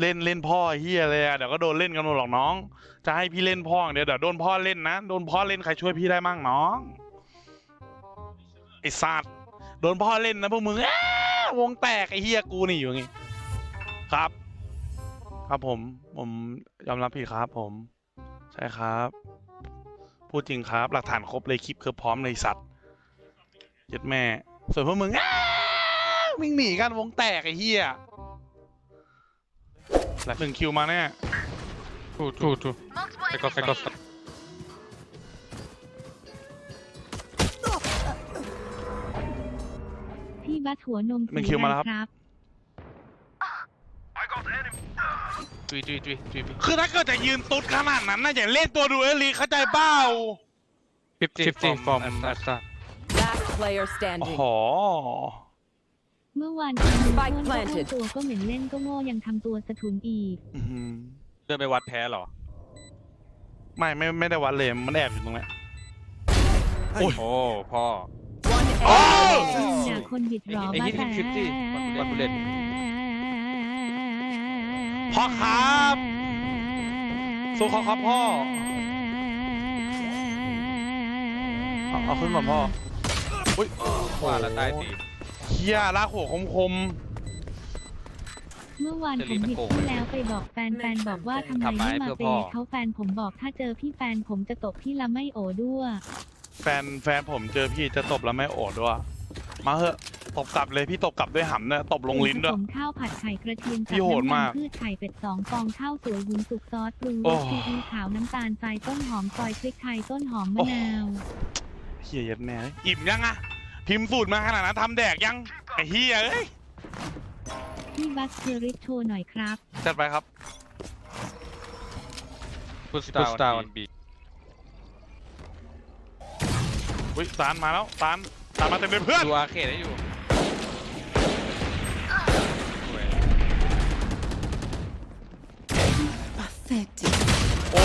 เล่นเล่นพ่อเฮียเลยอะเดี๋ยวก็โดนเล่นกันหมดหรอกน้อง จะให้พี่เล่นพ่ออย่างเดี๋ยวเดี๋ยวโดนพ่อเล่นนะโดนพ่อเล่นใครช่วยพี่ได้มั่งน้องไอ้สัตว์โดนพ่อเล่นนะพวกมึงวงแตกไอ้เฮียกูนี่อยู่ไงครับ ครับผมผมยอมรับผิดครับ ผม ใช่ครับ พูดจริงครับ หลักฐานครบเลยคลิปคือพร้อมเลยสัตว์เย็ดแม่ส่วนพวกมึงววิ่งหนีกันวงแตกไอ้เฮีย หนึ่งคิวมาแน่ Two, two, two. Take off, take off. พี่บัสหัวนมเป็นสีคิวมาอะแล้วไรครับครับ Three, three, three, three. คือถ้าเกิดจะยืนตุ๊ดขนาดนั้นน่าจะเล่นตัวดูเอลีเข้าใจเป้า Fifty, fifty from Astra. Last player โอ้ standing. โห เมื่อวานคุณ Spike ต้นก็ planted เข้าตัวก็เหม็นเล่นก็โง่ยังทำตัวสะทุนอีก อื้อหือเดินไปวัดแพ้เหรอ ไม่ไม่ไม่ได้วัดเลยมันแอบอยู่ตรงเนี้ยโอ้ย โอ้พ่อ One Oh! enemy อย่า remaining. คนบิดหรอไอ้บ้านี่แต่ฟิฟตี้วันบุลเลตพ่อครับสู้เขาครับพ่อ เอาเอาขึ้นก่อนพ่อ อุ้ยว่าแล้วตายตี เฮียลากหัวคมคมเมื่อวานจะผรีมบผิดไปโกงที่แล้วไปบอกแฟนแฟนบอกว่าทำไมทำไมไม่มาเพื่อเปพ่อย์เขาแฟนผมบอกถ้าเจอพี่แฟนผมจะตบพี่ละไม่โอด้วย แฟนแฟนผมเจอพี่จะตบแล้วไม่โอดด้วย มาเหอะตบกลับเลยพี่ตบกลับด้วยหำเนี่ยตบลงลิ้นด้วยผสมข้าวผัดไข่กระเทียมพี่โหดมากน้ำนพืชไข่เป็ดสองฟองข้าวสวยวุ้นสุกซอสปรุงรโอ้สซีอิ๊วขาวน้ำตาลทรายต้นหอมซอยพริกไทยต้นหอมมะนาวเฮียเย็ดแม่อิ่มยังอะ พิมพ์สูตรมาขนาดนั้นทำแดกยังไอ้เฮียเอ้ยพี่บัสคือริชโชว์หน่อยครับ จัดไปครับ พุช Push ดาว down. บีอุ้ยตานมาแล้วตานตานมาเต็มเลยเพื่อน ดูอาร์เคดได้อยู่สวย Pathetic. โอ้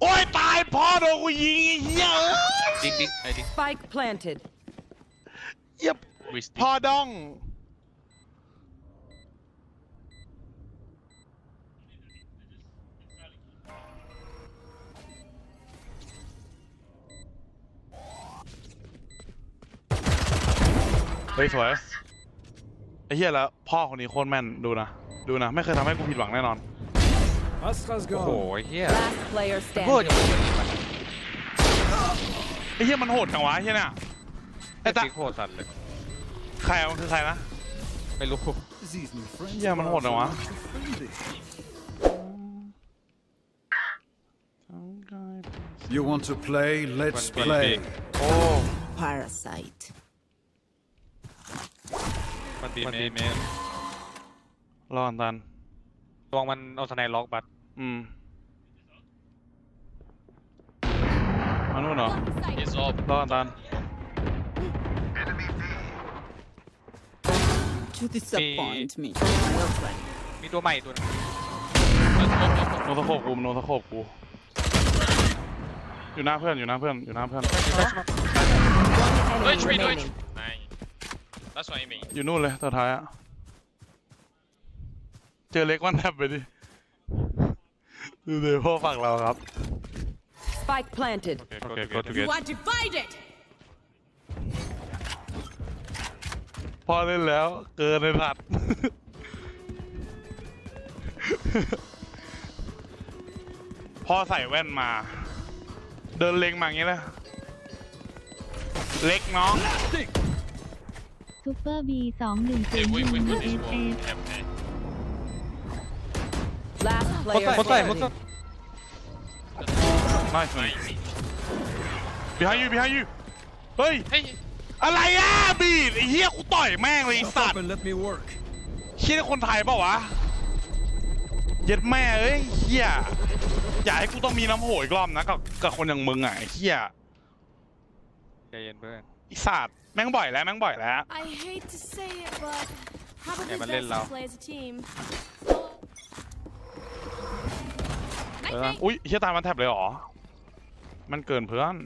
โอ้ยตาย พ่อโดนกูยิงไอ้เหี้ยเอ้ยดิ้งดิ้งไอ้ดิ้ง Spike planted. เหี้ย วิสพ่อดอง เฮ้ยสวยไอ้เหี้ยแล้ว พ่อคนนี้โคตรแม่นดูนะ ดูนะ ไม่เคยทำให้กูผิดหวังแน่นอน Astra's โอ้โห gone. ไอ้เฮีย Last player โคตร standing. จะเป็นอย่างนี้มัน ไอ้เหี้ยมันโหดจังวะไอ้เหี้ยเนี่ยไอ้ ไอ้ ตา ติ๊กโคตรสันเลย ใครอะมันคือใครนะ ไม่รู้ These new friends. Yeah, of man, ours hold on, are huh? not so friendly. You want to play? Let's One play. big. โอ้ Parasite. มันบี มัน เม บี นเมน รอกันตัน ระวังมันเอาสไนล็อกบัตอืมมานู่นเหรอ He's off รอกันตัน To disappoint me. Well played. มีตัวใหม่ตัวนึงโนตะโขบกูโนตะโขบกู อยู่หน้าเพื่อนอยู่หน้าเพื่อนอยู่หน้าเพื่อน Enemy remaining. That's what I mean อยู่นู่นเลยตัวท้ายอะ เจอเล็กวันแทบไปดิ ดูเลยพ่อฝากเราครับ Spike planted. โอเค go to get are divided. พ่อเล่นแล้ว เกินในสัตว์ พ่อใส่แว่นมา เดินเล็งมาอย่างนี้เลยเล็กน้อง ซูเปอร์บีสองหนึ่งศูนย์หนึ่งเอสเอส Last หมด player ใส่หมดใส่หมด standing. ใส่ nice man behind you behind you เฮ้ย อะไรอะบีดไอ้เหี้ยกูต่อยแม่งเลยไอ้ Shut สัต up ว์ and let me work. เชี่ยนี่คนไทยเปล่าวะ เย็ดแม่เอ้ยเหี้ยอย่าให้กูต้องมีน้ำโหยอีกรอบนะกับกับคนอย่างมึงอะไอ้เหี้ยใจเย็นเพื่อน ไอ้สัตว์แม่งบ่อยแล้วแม่งบ่อยแล้ว I hate to say it, but probably Yeah, but best little to play as a team. เอออุ้ยเฮียตายมันแทบเลยเหรอ มันเกินเพื่อน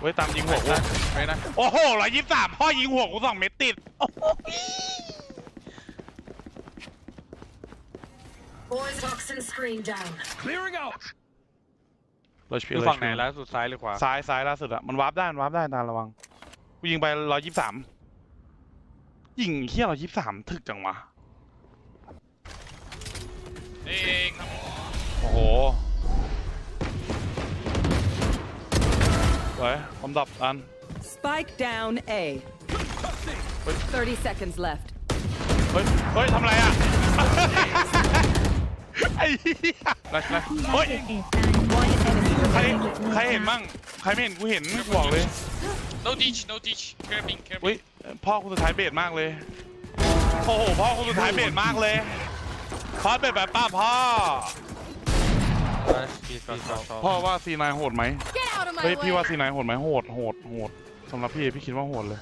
เว้ยตามยิงหัวกูไปนะโอ้โหร้อยยี่สิบสามพ่อยิงหัวกูสองเม็ดติดโอ้โห Boys toxin screen down. Clearing out. เราชิอยู่ฝั่งไหนแล้วสุดซ้ายหรือขวา ซ้ายซ้ายล่าสุดอะมันวาร์ปได้มันวาร์ปได้ตาระวัง กูยิงไปร้อยยี่สิบสามยิงเฮี้ยร้อยยี่สิบสามถึกจังวะ Hey, come on. โอ้โหไว้ผมดับอัน Spike down A. 30 seconds left. เฮ้ย เฮ้ยทำอะไรอะ ไอ้เหี้ย Flash flash เฮ้ยเอ็ดเอ็ดตาย One enemy ใคร remaining. ใครเห็นมั่ง ใครไม่เห็นกูเห็นกูบอกเลย No ditch, no ditch. Carabin, เฮ้ย carabin. พ่อคุณสุดท้ายเบสมากเลย โอ้โห พ่อคุณสุดท้ายเบสมากเลย พ่อเบสแบบป้าพ่อ Flash He's got shot พ่อว่าซีนายโหดไหม Get out of my เฮ้ยพี่ว่า way. ซีนายโหดไหมโหดโหดโหดสำหรับพี่พี่คิดว่าโหดเลย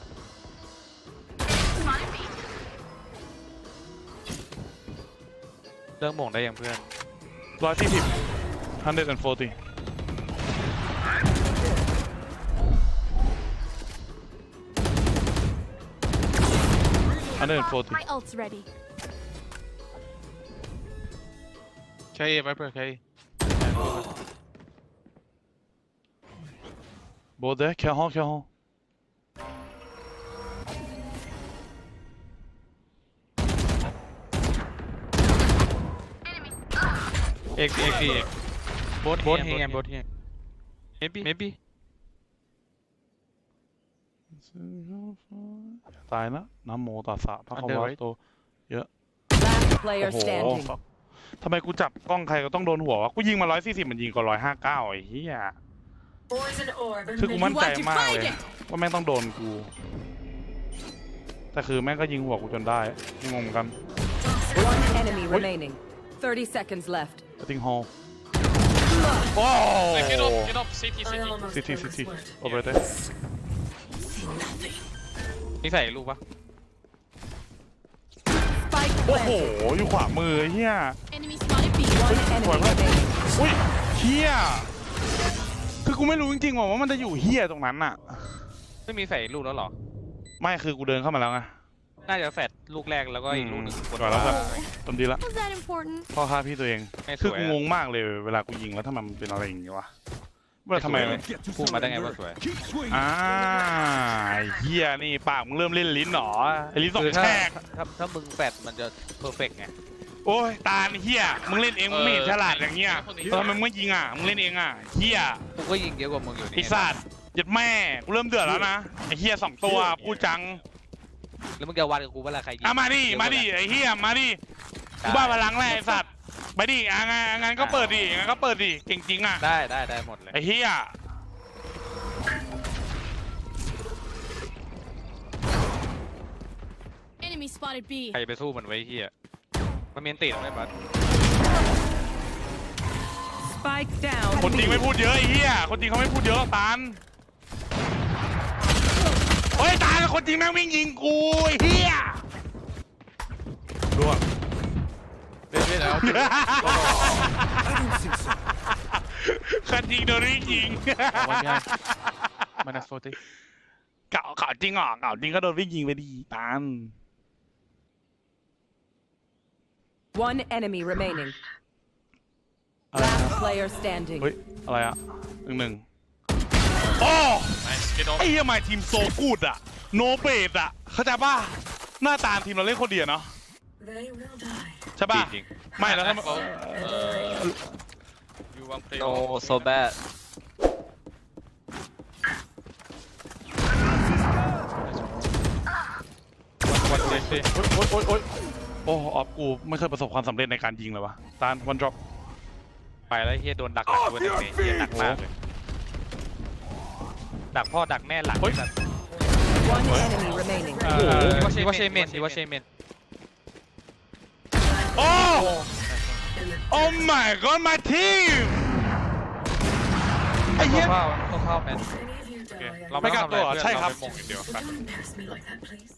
เรื่องหม่งได้ยังเพื่อน ร้อยสี่สิบ hundred and forty hundred and forty My ult's ready. ใช่เอไหมเพื่อ ห้องเอกเอกดีเอกโบทโบทเฮียโบทเฮีย maybe maybe ตายนะน้ำโมตัสสะพระคาวะโต Last player โอ้โห standing. ทำไมกูจับกล้องใครก็ต้องโดนหัววะกูยิงมาร้อยสี่สิบมันยิงกว่าร้อยห้าเก้าไอ้เหี้ย Poison orb คือกู emitted. มั่นใจ want to มาก fight เลย it? ว่าแม่งต้องโดนกู แต่คือแม่งก็ยิงหัวกูจนได้งงเหมือนกัน One enemy remaining. 30 seconds left. ติงฮอลโอ้ Hey, get up, get up. City, I city. almost ซิตี้ broke ซิ this ตี้ word. โอเปอเรเตอร์นี่ใส่ลูกปะ Spike โอ้โห planted. อยู่ขวามือไอ้เฮีย Enemy spotted B. One enemy remaining. อุ้ยเฮียคือกูไม่รู้จริงๆว่ามันจะอยู่เฮียตรงนั้นอะไม่มีใส่ลูกแล้วเหรอ ไม่คือกูเดินเข้ามาแล้วไงน่าจะแฟดลูกแรกแล้วก็อีกลูกหนึ่งบนก่อนแล้วแบบฟ้าตำดีละ Was that important? พ่อฆ่าพี่ตัวเอง ไม่สคือวยกูอะงงมากเลยเวลากูยิงแล้วทำไมมันเป็นอะไรอย่างงี้วะว่าทำไมไม่สวย Get to พูดมาได้ไง surrender. ว่าสวย Keep swinging. อ่าไอ้เฮียนี่ปากมึงเริ่มเล่นลิ้นหรอไอ้ลิ้นสองคือแฉถ้ากถ้าถ้ามึงแฟดมันจะเพอร์เฟกไง โอ้ยตาลเฮียมึงเล่นเองมึงไม่เห็นฉลาดอย่างเงี้ยเออแล้วทำไมมึงไม่ยิงอะมึงเล่นเองอะเฮียกูก็ยิงเยอะกว่ามึงอยู่นี่ไอ้สัตว์หยัดแม่กูเริ่มเดือดแล้วนะไอ้เฮียสองตัวพูดจังแล้วมึงจะวัดกับกูเวลาใครยิงอะมาดิเยอะกมาว่าดิไอ้เฮียมาดิกูบ้าพลังแรกไอ้สัตว์ไปดิอะงั้นงั้นก็เปิดดิงั้นก็เปิดดิเก่งจริงอะได้ได้ได้หมดเลยไอ้เฮีย Enemy spotted B. ใครไปสู้มันไว้เฮีย มันมีอันติดไหมบัส Spike down. คนจริงไม่พูดเยอะไอ้เฮียคนจริงเขาไม่พูดเยอะหรอกตาลเฮ้ยตาลคนจริงแม่งวิ่งยิงกูไอ้เฮียร่วงเว้ยเว้ยเอาคนจริงโดนวิ่งยิงวันยังมันนัสโฟติเก่าเก่าจริงเหรอเก่าจริงก็โดนวิ่งยิงไปดีตาล One enemy remaining. อะไรนะ Last player standing. เฮ้ยอะไรอะหนึ่งหนึ่งโอ้ Nice, get off. ไอ้เหี้ยมาทีมโซกูดอะโนเบดอะเข้าใจป่ะหน้าตาทีมเราเล่นคนเดียวเนาะ They will die. ใช่ป่ะ จริง ไม่แล้วถ้า Left wall. Uh, you want play no off? so bad วันวันเฟโอ๊ยโอ๊ยโอ๊ยโอ้ย โอ้ออฟกูไม่เคยประสบความสำเร็จในการยิงเลยวะตาลวันดรอปไปแล้วเฮียโดนดักหลังด้วยนะเฮียหนักมากเลยดักพ่อดักแม่หลังเฮ้ย One enemy remaining. เออนี่ว่าเชเมนนี่ว่าเชเมนโอ้โอ้ my god my team ไอ้เหี้ย เข้าเข้าเข้าแมน Any of you die, I เราไม่ไม่กลับทำอะไรตัวเพื่อนใช่ครับ เาไปมงอย่างเดียวไป Don't embarrass me like that, please.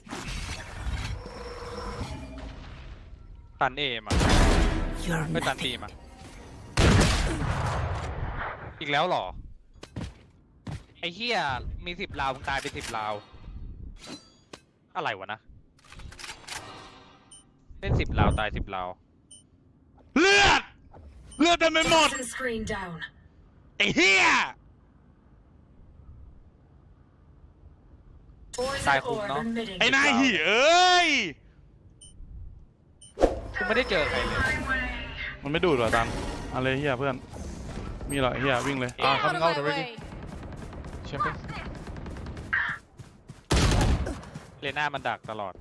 ตันเอมา You're ไม่ตันตีมาอีกแล้วเหรอ ไอ้เหี้ยมีสิบราวมึงตายไปสิบราว อะไรวะนะ เล่นสิบราวตายสิบราว เลือด เลือดเต็มไปหมด Toxin screen down. ไอ้เฮีย Poison Sai orb khủng nó. emitting. ไอ้นายหีเอ้ย กูไม่ได้เจอใครเลยมันไม่ดูดหรอตันเอะไรเฮียเพื่อน มีเหรอไอ้เฮียวิ่งเลยอ่า Out of coming out my already way. แชมเปี้ยนเลน่ามันดักตลอด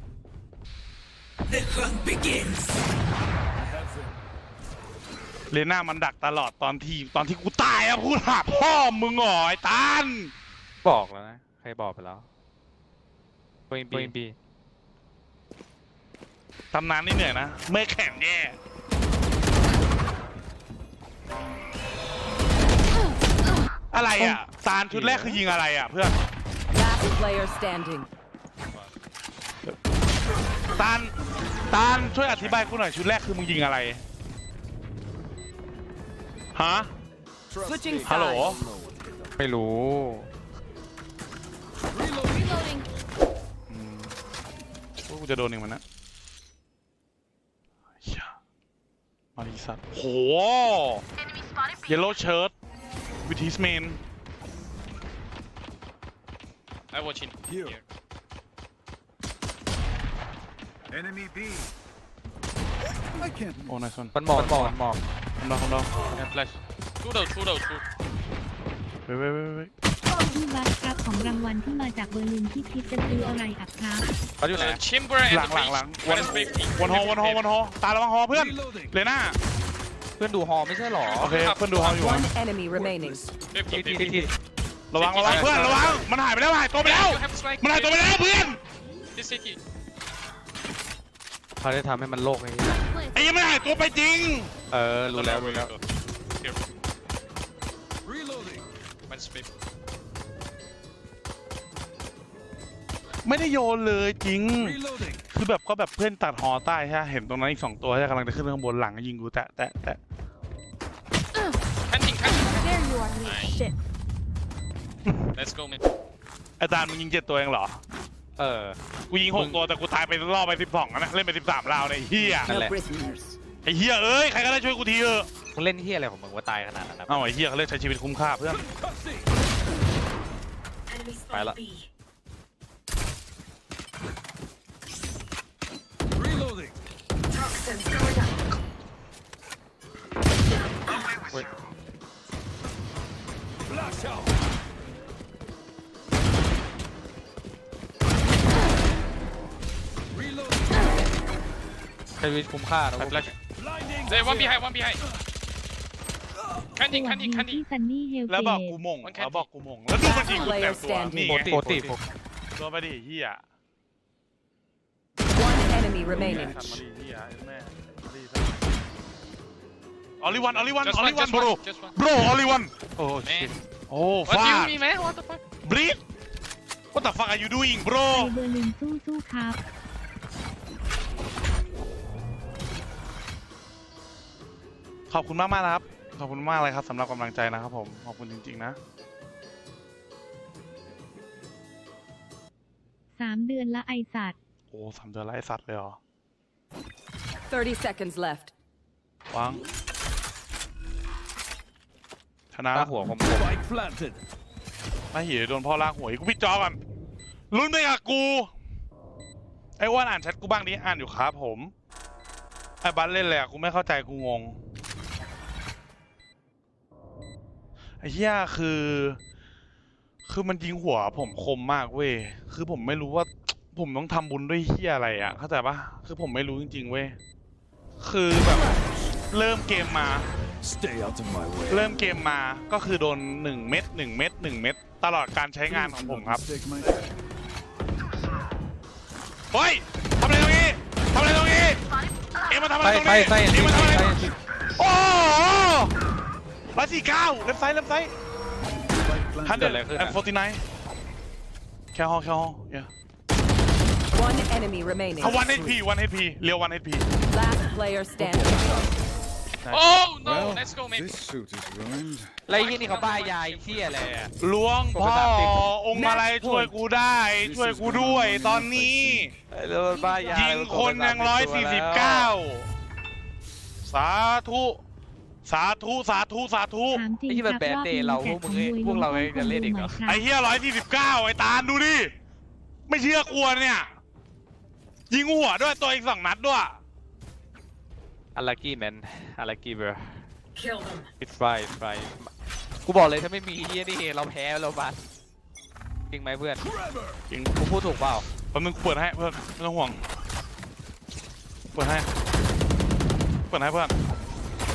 เลน่ามันดักตลอดตอนที่ตอนที่กูตายอะพูดหาพ่อมึงเหรอไอ้ตัน บอกแล้วนะ ใครบอกไปแล้วโอินบีบี ตำนานนี่เหนื่อยนะไม่แข็งแย่ อะไรอะตาลชุดแรกคือยิงอะไรอะเพื่อน Last player standing. ตาลตาลช่วยอธิบายกูหน่อยชุดแรกคือมึงยิงอะไร ฮะ Switching ฮัลโหล sides. ไม่รู้ Reloading. อืมกูจะโดนอีกมันนะเหี้ย มาริสัตโหเยลโล่เชิ้ตวิทีสเมน I watch in Here. here. Enemy B. I can't โอ้นายซนมันหมอกมันหมอกมันหมอกคำดาวคำดาว And flash. Two low, two low, two. เว้ยเว้ยเว้ยเว้ย พี่บัสครับของรางวัลที่มาจากเบอร์ลินที่คิดจะซื้ออะไรอับครับ เขาอยู่ไหน Uh, chamber and หลัง the หลังหลัง breach. วัน One is break. วันฮอวันฮอวันฮอตาระวังฮอเพื่อน Reloading. เลน่าเพื่อนดูฮอไม่ใช่หรอโอเคเพื่อนดูฮออยู่ One enemy remaining. Fifty, ทีที fifty. ทีระวังระวังเพื่อนระวังมันหายไปแล้วหายตัวไปแล้ว You have strike. มันหายตัวไปแล้วเพื่อน This city. เขาได้ทำให้มันโลกไอ้เหี้ย Place. ไอ้ยังไม่หายตัวไปจริง เออรู้แล้วรู้แล้ว Here. Reloading. One split. ไม่ได้โยนเลยจริง Reloading. คือแบบก็แบบเพื่อนตัดหอใต้ใช่ไหมเห็นตรงนั้นอีกสองตัวใช่ไหมกำลังจะขึ้นข้างบนหลังยิงกูแตะแตะแตะ Hunting, hunting. There you are, you Nice. shit. Let's go, man. อาจารย์มึงยิงเจ็ดตัวเองเหรอ เออ กูยิงหกตัวแต่กูตายไปรอบไปสิบสองนะ เล่นไปสิบสามราวเนี่ยไอ้เฮียนั่น No แหละ prisoners. ไอ้เฮียเอ้ย ใครก็ได้ช่วยกูทีเถอะมึงเล่นเฮียอะไรของมึงว่าตายขนาดนั้นนะ เอ้าไอ้เฮียเขาเลือกใช้ชีวิตคุ้มค่าเพื่อน Cutscene. Enemy Phải spotted là- B. Toxins going up. Flash out. Reloading. ใช้ชีวิตคุ้มค่านะไปพวก flash Blinding. There, one behind, one behind. ส Candy, วัส candy, ดี candy. พี่ซันนี่เฮลแล้วเกบอกตกูมงมันแค่แล้วบอกกูมงแล้วดูมันยิงกูแต่ตัวนี่โปรไงตีโปรตีโปรโดนไปดิเฮีย One enemy remaining. สัตว์มาดิ ออลิวันออลิวัน Just ออ one, ลิวัน just โบร one, just one. โบรออลิวันโอ้ Man. โอ้ What ฟา do ด you mean, man? What the fuck? บรีด What the fuck are you doing bro ไอเบอร์ลินสู้สู้ๆครับ ขอบคุณมากมากๆนะครับ ขอบคุณมากเลยครับสำหรับกำลังใจนะครับผม ขอบคุณจริงๆนะ สามเดือนละไอสัตว์ โอ้สามเดือนไล่สัตว์เลยเหรอ 30 seconds left. วาง ชนะตาหัวผม Spike planted. ไม่เหี้ยโดนพ่อลากหัวอีกกูปิดจอก่อนลุ้นไปกับกู ไอ้อ้วนอ่านแชทกูบ้างดิอ่านอยู่ครับผม ไอ้บัสเล่นเลยอะกูไม่เข้าใจกูงง ไอ้เหี้ยคือ คือมันยิงหัวผมคมมากเว้ย คือผมไม่รู้ว่า ผมต้องทำบุญด้วยเหี้ยอะไรอะเข้าใจปะคือผมไม่รู้จริงๆเว้ย คือแบบ เริ่มเกมมา Stay out of my way. เริ่มเกมมาก็คือโดน 1 เม็ด1เม็ด1เม็ดตลอดการใช้งานของผมครับ Mistake my เฮ้ยทำอะไรตรงนี้ทำอะไรตรงนี้ เอ็มมาทำอะไรใส่ตรงใส่นี้ใส่เอ็มมาทำอะไรใส่โอ้โหร้อยสี่เก้าเล็บไซด์เล็บไซด์ Spike ฮันเด planted. อร์แอนด์โฟร์ตี้ไนท์แค่ฮอลแค่ฮอลเย้ One enemy remaining. เขาวันเอพีวันเอพีเรียววันเอพี Last player standing. Oh no! Well, Let's go, man. This suit is ruined. ไรที่นี่เขาบ้ายายเที่ยอะไรอะล้วงพ่อองค์อะไรช่วยกูได้ ช่วยกูด้วยตอนนี้ แล้วมันบ้ายายยิงคนยังร้อยสี่สิบเก้าสาธุ สาธุ สาธุ สาธุ ถามจริงไอ้ที่มันครับแบนรอบเดย์นี้เราแจพวกกมึงของรวยพวกเราเองจะเล่นอีกเหรอไหมครับไอ้เฮียร้อยสี่สิบเก้าไอ้ตาลดูดิ ไม่เชื่อกลัวเนี่ย ยิงหัวด้วยตัวอีกสองนัดด้วย อารากี้แมนอารากี้เบอร์ Kill them. it's fine it's fine กูบอกเลยถ้าไม่มีเฮียนี่เราแพ้เราบ้านจริงไหมเพื่อนจริงกูพูดถูกเปล่าแป๊บนึงกูเปิดให้เพื่อนไม่ต้องห่วง เปิดให้ เปิดให้เพื่อน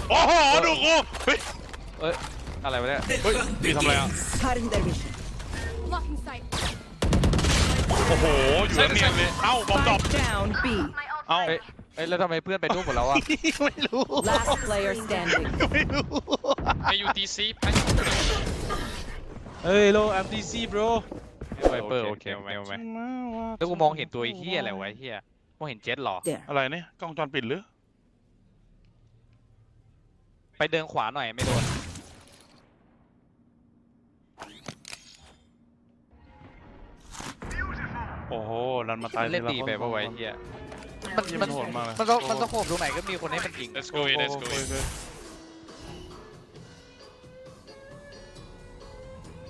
โอ้โหดูกูเฮ้ย เอ้ยอะไรวะเนี่ย เฮ้ยพี่ทำอะไรอะ Blocking sight. โอ้โห อยู่แล้วเนียนเลย เอ้าบอมดรอป Spike down B. เอ้าเอ้ย เอ้ยแล้วทำไมเพื่อนไปนู่นหมดแล้วอะไม่รู้ Last player standing. ไม่รู้ Hey, you DC. I- เฮ้ยโล MDC bro ไวเปอร์โอเคไหมไหมแล้วกูมองเห็นตัวไอ้เฮียอะไรวะไอ้เฮียมองเห็นเจ็ตเหรออะไรเนี่ยกล้องจรปิดหรือ ไปเดินขวาหน่อยไม่โดน โอ้โหดันมาตายเล่นทีะตีคไปปะวะไอ้เฮีย มันเหี้ยมันโหดมากเลยมันต้องมันต้องโขบตรงไหนก็มีคนให้มันยิง Let's go in, let's go in.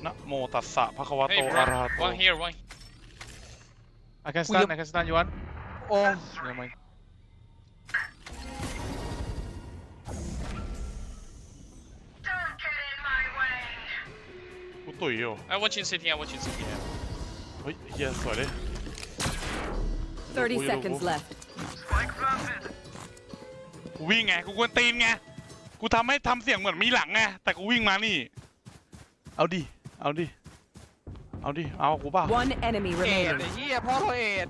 นะโมตัสสะภะคะวะโต Hey, อะระหะ bro. โต One here, one. I can stun I can stun you want โอ้ยังไม่ Don't get in my way. กูตุ๋ยอยู่ I watch in city, I watch in city. เฮ้ยเฮียสวยดิ30 Wait, seconds wait. left. กูวิ่งไง กูกวนตีนไง กูทำให้ทำเสียงเหมือนมีหลังไง แต่กูวิ่งมานี่ เอาดิ เอาดิ เอาดิ เอากูเปล่า One enemy เอ็ด remaining. ไอ้เฮียพ่อเราเอ็ด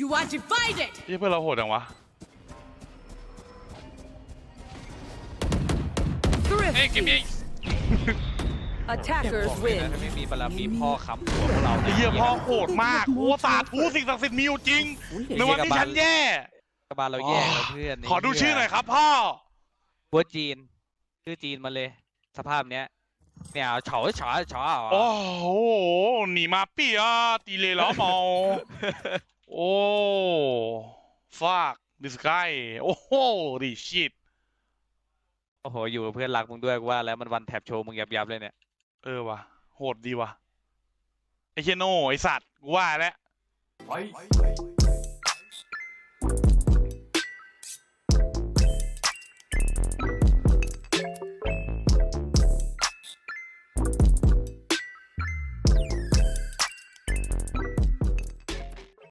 You are divided. เฮ้ยเพื่อนเราโหดจังวะ Hey, give me. Attackers ถ้า win. ไม่มีบารมีพ่อค้ำหัวพวกเราไอ้เหี้ยพ่อโหดมากโอ้สาธุสิ่งศักดิ์สิทธิ์มีอยู่จริงในวันที่ฉันแย่กระบาลเราแย่แล้วเพื่อนขอดูชื่อหน่อยครับพ่อบัวจีน ชื่อจีนมาเลย สภาพเนี้ย เนี่ยเฉาเฉาเฉาโอ้โหหนีมาปี้อะตีเลยเหรอเมาโอ้ fuck this guy โอ้โหดิชิต โอ้โห อยู่กับเพื่อนรักมึงด้วยกูว่าแล้วมันวันแท็บโชว์มึงยับยับๆเลยเนี่ย เออว่ะโหดดีว่ะไอเชโน่ไอสัตว์กูว่าแล้ว